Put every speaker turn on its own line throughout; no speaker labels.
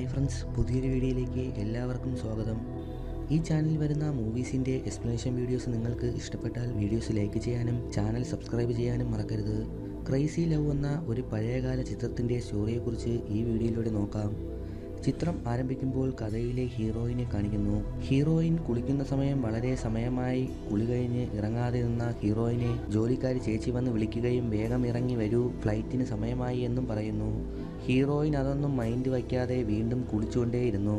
Hi friends പുതിയൊരു വീഡിയോയിലേക്ക് എല്ലാവർക്കും സ്വാഗതം. ഈ ചാനലിൽ വരുന്ന മൂവീസിന്റെ എക്സ്പ്ലനേഷൻ വീഡിയോസ് നിങ്ങൾക്ക് ഇഷ്ടപ്പെട്ടാൽ വീഡിയോസ് ലൈക്ക് ചെയ്യാനും ചാനൽ സബ്സ്ക്രൈബ് ചെയ്യാനും മറക്കരുത്. ക്രൈസി ലവ് എന്ന ഒരു പഴയകാല ചിത്രത്തിന്റെ സ്റ്റോറിയെക്കുറിച്ച് ഈ വീഡിയോയിലൂടെ നോക്കാം. ചിത്രം ആരംഭിക്കുമ്പോൾ കഥയിലെ ഹീറോയിനെ കാണിക്കുന്നു. ഹീറോയിൻ കുളിക്കുന്ന സമയം വളരെ സമയമായി കുളി കഴിഞ്ഞ് ഇറങ്ങാതെ നിന്ന ഹീറോയിനെ ജോലിക്കാരി ചേച്ചി വന്ന് വിളിക്കുകയും വേഗം ഇറങ്ങി വരൂ ഫ്ലൈറ്റിന് സമയമായി എന്നും പറയുന്നു. ഹീറോയിൻ അതൊന്നും മൈൻഡ് വയ്ക്കാതെ വീണ്ടും കുളിച്ചുകൊണ്ടേയിരുന്നു.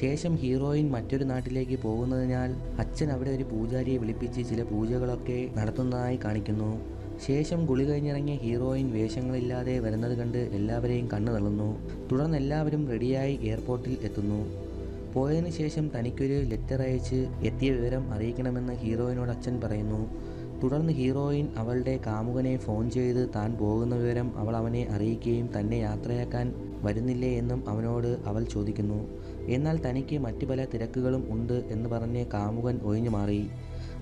ശേഷം ഹീറോയിൻ മറ്റൊരു നാട്ടിലേക്ക് പോകുന്നതിനാൽ അച്ഛൻ അവിടെ ഒരു പൂജാരിയെ വിളിപ്പിച്ച് ചില പൂജകളൊക്കെ നടത്തുന്നതായി കാണിക്കുന്നു. ശേഷം കുളി കഴിഞ്ഞിറങ്ങിയ ഹീറോയിൻ വേഷങ്ങളില്ലാതെ വരുന്നത് കണ്ട് എല്ലാവരെയും കണ്ണു തള്ളുന്നു. തുടർന്ന് എല്ലാവരും റെഡിയായി എയർപോർട്ടിൽ എത്തുന്നു. പോയതിനു ശേഷം തനിക്കൊരു ലെറ്റർ അയച്ച് എത്തിയ വിവരം അറിയിക്കണമെന്ന് ഹീറോയിനോട് അച്ഛൻ പറയുന്നു. തുടർന്ന് ഹീറോയിൻ അവളുടെ കാമുകനെ ഫോൺ ചെയ്ത് താൻ പോകുന്ന വിവരം അവൾ അവനെ അറിയിക്കുകയും തന്നെ യാത്രയാക്കാൻ വരുന്നില്ലേ എന്നും അവനോട് അവൾ ചോദിക്കുന്നു. എന്നാൽ തനിക്ക് മറ്റു പല തിരക്കുകളും ഉണ്ട് എന്ന് പറഞ്ഞ് കാമുകൻ ഒഴിഞ്ഞു മാറി.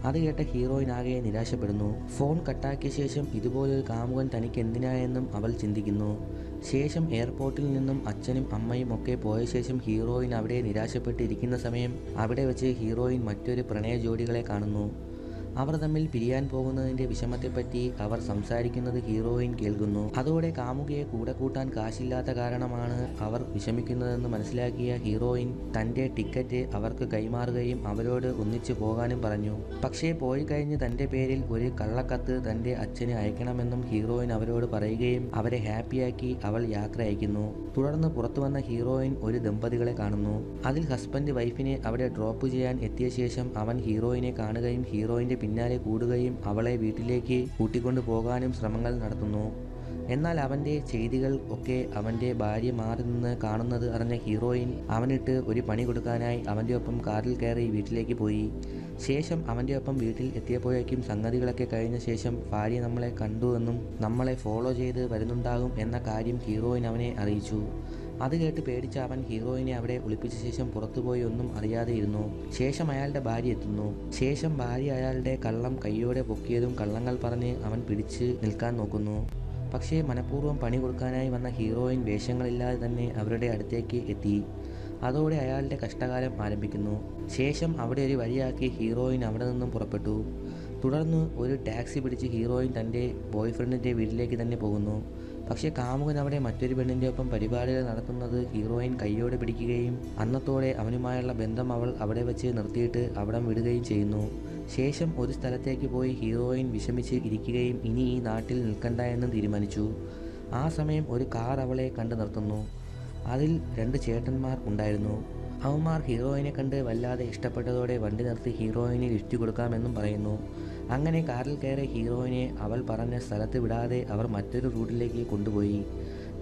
അത് കേട്ട ഹീറോയിൻ ആകെ നിരാശപ്പെടുന്നു. ഫോൺ കട്ടാക്കിയ ശേഷം ഇതുപോലൊരു കാമുകൻ തനിക്ക് എന്തിനായെന്നും അവൾ ചിന്തിക്കുന്നു. ശേഷം എയർപോർട്ടിൽ നിന്നും അച്ഛനും അമ്മയും ഒക്കെ പോയ ശേഷം ഹീറോയിൻ അവിടെ നിരാശപ്പെട്ടിരിക്കുന്ന സമയം അവിടെ വെച്ച് ഹീറോയിൻ മറ്റൊരു പ്രണയ ജോഡികളെ കാണുന്നു. അവർ തമ്മിൽ പിരിയാൻ പോകുന്നതിന്റെ വിഷമത്തെപ്പറ്റി അവർ സംസാരിക്കുന്നത് ഹീറോയിൻ കേൾക്കുന്നു. അതോടെ കാമുകയെ കൂടെ കൂട്ടാൻ കാശില്ലാത്ത കാരണമാണ് അവർ വിഷമിക്കുന്നതെന്ന് മനസ്സിലാക്കിയ ഹീറോയിൻ തന്റെ ടിക്കറ്റ് അവർക്ക് കൈമാറുകയും അവരോട് ഒന്നിച്ചു പോകാനും പറഞ്ഞു. പക്ഷേ പോയി കഴിഞ്ഞ് തന്റെ പേരിൽ ഒരു കള്ളക്കത്ത് തന്റെ അച്ഛന് അയക്കണമെന്നും ഹീറോയിൻ അവരോട് പറയുകയും അവരെ ഹാപ്പിയാക്കി അവൾ യാത്ര അയക്കുന്നു. തുടർന്ന് പുറത്തു വന്ന ഹീറോയിൻ ഒരു ദമ്പതികളെ കാണുന്നു. അതിൽ ഹസ്ബൻഡ് വൈഫിനെ അവിടെ ഡ്രോപ്പ് ചെയ്യാൻ എത്തിയ ശേഷം അവൻ ഹീറോയിനെ കാണുകയും ഹീറോയിന്റെ പിന്നാലെ കൂടുകയും അവളെ വീട്ടിലേക്ക് കൂട്ടിക്കൊണ്ടു പോകാനും ശ്രമങ്ങൾ നടത്തുന്നു. എന്നാൽ അവന്റെ ചെയ്തികൾ ഒക്കെ അവന്റെ ഭാര്യ മാറി നിന്ന് കാണുന്നത് അറിഞ്ഞ ഹീറോയിൻ അവനിട്ട് ഒരു പണി കൊടുക്കാനായി അവന്റെ ഒപ്പം കാറിൽ കയറി വീട്ടിലേക്ക് പോയി. ശേഷം അവന്റെ ഒപ്പം വീട്ടിൽ എത്തിയപ്പോഴേക്കും സംഗതികളൊക്കെ കഴിഞ്ഞ ശേഷം ഭാര്യ നമ്മളെ കണ്ടു എന്നും നമ്മളെ ഫോളോ ചെയ്ത് വരുന്നുണ്ടാകും എന്ന കാര്യം ഹീറോയിൻ അവനെ അറിയിച്ചു. അത് കേട്ട് പേടിച്ച അവൻ ഹീറോയിനെ അവിടെ ഒളിപ്പിച്ച ശേഷം പുറത്തുപോയി ഒന്നും അറിയാതെ ഇരുന്നു. ശേഷം അയാളുടെ ഭാര്യ എത്തുന്നു. ശേഷം ഭാര്യ അയാളുടെ കള്ളം കൈയോടെ പൊക്കിയതും കള്ളങ്ങൾ പറഞ്ഞ് അവൻ പിടിച്ച് നിൽക്കാൻ നോക്കുന്നു. പക്ഷേ മനഃപൂർവം പണി കൊടുക്കാനായി വന്ന ഹീറോയിൻ വേഷങ്ങളില്ലാതെ തന്നെ അവരുടെ അടുത്തേക്ക് എത്തി. അതോടെ അയാളുടെ കഷ്ടകാലം ആരംഭിക്കുന്നു. ശേഷം അവിടെ ഒരു വഴിയാക്കി ഹീറോയിൻ അവിടെ നിന്നും പുറപ്പെട്ടു. തുടർന്ന് ഒരു ടാക്സി പിടിച്ച് ഹീറോയിൻ തന്റെ ബോയ്ഫ്രണ്ടിന്റെ വീട്ടിലേക്ക് തന്നെ പോകുന്നു. പക്ഷേ കാമുകൻ അവിടെ മറ്റൊരു പെണ്ണിന്റെ ഒപ്പം പരിപാടികൾ നടത്തുന്നത് ഹീറോയിൻ കയ്യോടെ പിടിക്കുകയും അന്നത്തോടെ അവനുമായുള്ള ബന്ധം അവൾ അവിടെ വെച്ച് നിർത്തിയിട്ട് അവിടം വിടുകയും ചെയ്യുന്നു. ശേഷം ഒരു സ്ഥലത്തേക്ക് പോയി ഹീറോയിൻ വിഷമിച്ച് ഇരിക്കുകയും ഇനി ഈ നാട്ടിൽ നിൽക്കണ്ട എന്ന് തീരുമാനിച്ചു. ആ സമയം ഒരു കാർ അവളെ കണ്ടു നിർത്തുന്നു. അതിൽ രണ്ട് ചേട്ടന്മാർ ഉണ്ടായിരുന്നു. അവന്മാർ ഹീറോയിനെ കണ്ട് വല്ലാതെ ഇഷ്ടപ്പെട്ടതോടെ വണ്ടി നിർത്തി ഹീറോയിന് ലിഫ്റ്റ് കൊടുക്കാമെന്നും പറയുന്നു. അങ്ങനെ കാറിൽ കയറി ഹീറോയിനെ അവൾ പറഞ്ഞ സ്ഥലത്ത് വിടാതെ അവർ മറ്റൊരു റൂട്ടിലേക്ക് കൊണ്ടുപോയി.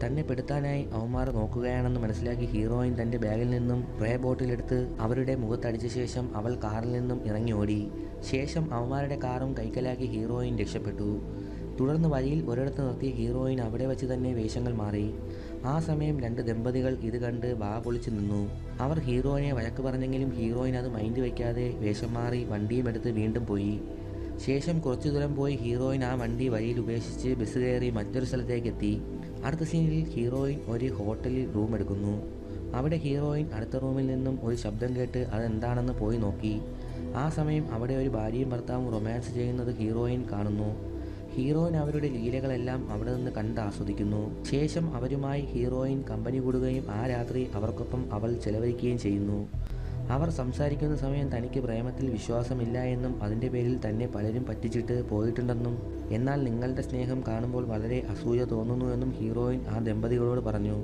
തന്നെ പെടുത്താനായി അവന്മാർ നോക്കുകയാണെന്ന് മനസ്സിലാക്കി ഹീറോയിൻ തന്റെ ബാഗിൽ നിന്നും പ്രേ ബോട്ടിലെടുത്ത് അവരുടെ മുഖത്തടിച്ച ശേഷം അവൾ കാറിൽ നിന്നും ഇറങ്ങി ഓടി. ശേഷം അവന്മാരുടെ കാറും കൈക്കലാക്കി ഹീറോയിൻ രക്ഷപ്പെട്ടു. തുടർന്ന് വഴിയിൽ ഒരിടത്ത് നിർത്തി ഹീറോയിൻ അവിടെ വെച്ച് തന്നെ വേഷങ്ങൾ മാറി. ആ സമയം രണ്ട് ദമ്പതികൾ ഇത് കണ്ട് വാ പൊളിച്ചു നിന്നു. അവർ ഹീറോയിനെ വഴക്ക് പറഞ്ഞെങ്കിലും ഹീറോയിൻ അത് മൈൻഡ് വയ്ക്കാതെ വേഷം മാറി വണ്ടിയും എടുത്ത് വീണ്ടും പോയി. ശേഷം കുറച്ചു ദൂരം പോയി ഹീറോയിൻ ആ വണ്ടി വഴിയിൽ ഉപേക്ഷിച്ച് ബസ് കയറി മറ്റൊരു സ്ഥലത്തേക്ക് എത്തി. അടുത്ത സീനിൽ ഹീറോയിൻ ഒരു ഹോട്ടലിൽ റൂം എടുക്കുന്നു. അവിടെ ഹീറോയിൻ അടുത്ത റൂമിൽ നിന്നും ഒരു ശബ്ദം കേട്ട് അതെന്താണെന്ന് പോയി നോക്കി. ആ സമയം അവിടെ ഒരു ഭാര്യയും ഭർത്താവും റൊമാൻസ് ചെയ്യുന്നത് ഹീറോയിൻ കാണുന്നു. ഹീറോയിൻ അവരുടെ ലീലകളെല്ലാം അവിടെ നിന്ന് കണ്ട് ആസ്വദിക്കുന്നു. ശേഷം അവരുമായി ഹീറോയിൻ കമ്പനി കൂടുകയും ആ രാത്രി അവർക്കൊപ്പം അവൾ ചെലവഴിക്കുകയും ചെയ്യുന്നു. അവർ സംസാരിക്കുന്ന സമയം തനിക്ക് പ്രേമത്തിൽ വിശ്വാസമില്ല എന്നും അതിന്റെ പേരിൽ തന്നെ പലരും പറ്റിച്ചിട്ട് പോയിട്ടുണ്ടെന്നും എന്നാൽ നിങ്ങളുടെ സ്നേഹം കാണുമ്പോൾ വളരെ അസൂയ തോന്നുന്നു എന്നും ഹീറോയിൻ ആ ദമ്പതികളോട് പറഞ്ഞു.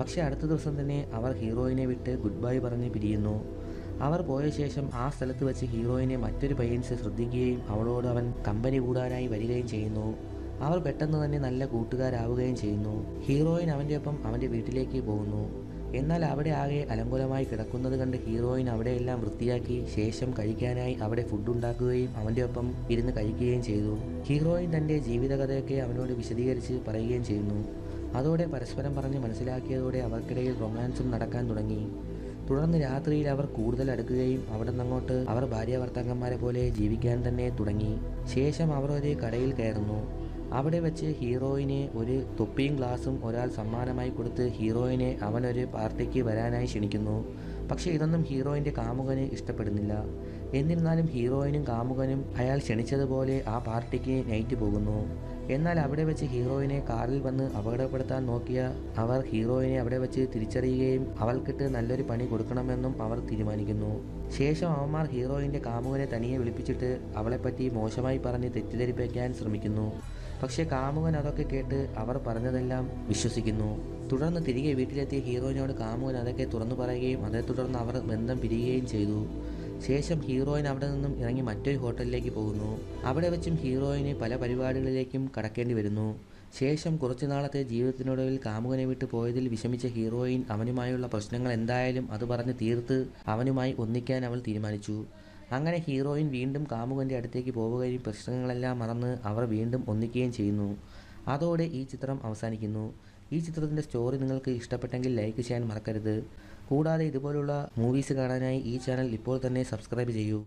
പക്ഷേ അടുത്ത ദിവസം തന്നെ അവർ ഹീറോയിനെ വിട്ട് ഗുഡ് ബൈ പറഞ്ഞ് പിരിയുന്നു. അവർ പോയ ശേഷം ആ സ്ഥലത്ത് വെച്ച് ഹീറോയിനെ മറ്റൊരു പയ്യൻസ് ശ്രദ്ധിക്കുകയും അവളോട് അവൻ കമ്പനി കൂടാനായി വരികയും ചെയ്യുന്നു. അവർ പെട്ടെന്ന് തന്നെ നല്ല കൂട്ടുകാരാവുകയും ചെയ്യുന്നു. ഹീറോയിൻ അവന്റെ ഒപ്പം അവന്റെ വീട്ടിലേക്ക് പോകുന്നു. എന്നാൽ അവിടെ ആകെ അലങ്കുലമായി കിടക്കുന്നത് കണ്ട് ഹീറോയിൻ അവിടെയെല്ലാം വൃത്തിയാക്കി ശേഷം കഴിക്കാനായി അവിടെ ഫുഡ് ഉണ്ടാക്കുകയും അവന്റെ ഒപ്പം ഇരുന്ന് കഴിക്കുകയും ചെയ്തു. ഹീറോയിൻ തന്റെ ജീവിതകഥയൊക്കെ അവനോട് വിശദീകരിച്ച് പറയുകയും ചെയ്യുന്നു. അതോടെ പരസ്പരം പറഞ്ഞ് മനസ്സിലാക്കിയതോടെ അവർക്കിടയിൽ റൊമാൻസും നടക്കാൻ തുടങ്ങി. തുടർന്ന് രാത്രിയിൽ അവർ കൂടുതൽ അടുക്കുകയും അവിടെ നിന്നങ്ങോട്ട് അവർ ഭാര്യ ഭർത്താക്കന്മാരെ പോലെ ജീവിക്കാൻ തന്നെ തുടങ്ങി. ശേഷം അവർ ഒരു കടയിൽ കയറുന്നു. അവിടെ വെച്ച് ഹീറോയിനെ ഒരു തൊപ്പിയും ഗ്ലാസും ഒരാൾ സമ്മാനമായി കൊടുത്ത് ഹീറോയിനെ അവനൊരു പാർട്ടിക്ക് വരാനായി ക്ഷണിക്കുന്നു. പക്ഷേ ഇതൊന്നും ഹീറോയിന്റെ കാമുകന് ഇഷ്ടപ്പെടുന്നില്ല. എന്നിരുന്നാലും ഹീറോയിനും കാമുകനും അയാൾ ക്ഷണിച്ചതുപോലെ ആ പാർട്ടിക്ക് നൈറ്റ് പോകുന്നു. എന്നാൽ അവിടെ വെച്ച് ഹീറോയിനെ കാറിൽ വന്ന് അപകടപ്പെടുത്താൻ നോക്കിയ അവർ ഹീറോയിനെ അവിടെ വെച്ച് തിരിച്ചറിയുകയും അവൾക്കിട്ട് നല്ലൊരു പണി കൊടുക്കണമെന്നും അവർ തീരുമാനിക്കുന്നു. ശേഷം അവന്മാർ ഹീറോയിന്റെ കാമുകനെ തനിയെ വിളിപ്പിച്ചിട്ട് അവളെപ്പറ്റി മോശമായി പറഞ്ഞ് തെറ്റിദ്ധരിപ്പിക്കാൻ ശ്രമിക്കുന്നു. പക്ഷേ കാമുകൻ അതൊക്കെ കേട്ട് അവർ പറഞ്ഞതെല്ലാം വിശ്വസിക്കുന്നു. തുടർന്ന് തിരികെ വീട്ടിലെത്തിയ ഹീറോയിനോട് കാമുകൻ അതൊക്കെ തുറന്നു പറയുകയും അതേ തുടർന്ന് അവർ ബന്ധം പിരിയുകയും ചെയ്തു. ശേഷം ഹീറോയിൻ അവിടെ നിന്നും ഇറങ്ങി മറ്റൊരു ഹോട്ടലിലേക്ക് പോകുന്നു. അവിടെ വെച്ചും ഹീറോയിന് പല പരിപാടികളിലേക്കും കടക്കേണ്ടി വരുന്നു. ശേഷം കുറച്ചു നാളത്തെ ജീവിതത്തിനൊടുവിൽ കാമുകനെ വിട്ടു പോയതിൽ വിഷമിച്ച ഹീറോയിൻ അവനുമായുള്ള പ്രശ്നങ്ങൾ എന്തായാലും അത് പറഞ്ഞ് തീർത്ത് അവനുമായി ഒന്നിക്കാൻ അവൾ തീരുമാനിച്ചു. അങ്ങനെ ഹീറോയിൻ വീണ്ടും കാമുകന്റെ അടുത്തേക്ക് പോവുകയും പ്രശ്നങ്ങളെല്ലാം മറന്ന് അവർ വീണ്ടും ഒന്നിക്കുകയും ചെയ്യുന്നു. അതോടെ ഈ ചിത്രം അവസാനിക്കുന്നു. ഈ ചിത്രത്തിന്റെ സ്റ്റോറി നിങ്ങൾക്ക് ഇഷ്ടപ്പെട്ടെങ്കിൽ ലൈക്ക് ചെയ്യാൻ മറക്കരുത്. കൂടാതെ ഇതുപോലുള്ള മൂവീസ് കാണാനായി ഈ ചാനൽ ഇപ്പോൾ തന്നെ സബ്സ്ക്രൈബ് ചെയ്യൂ.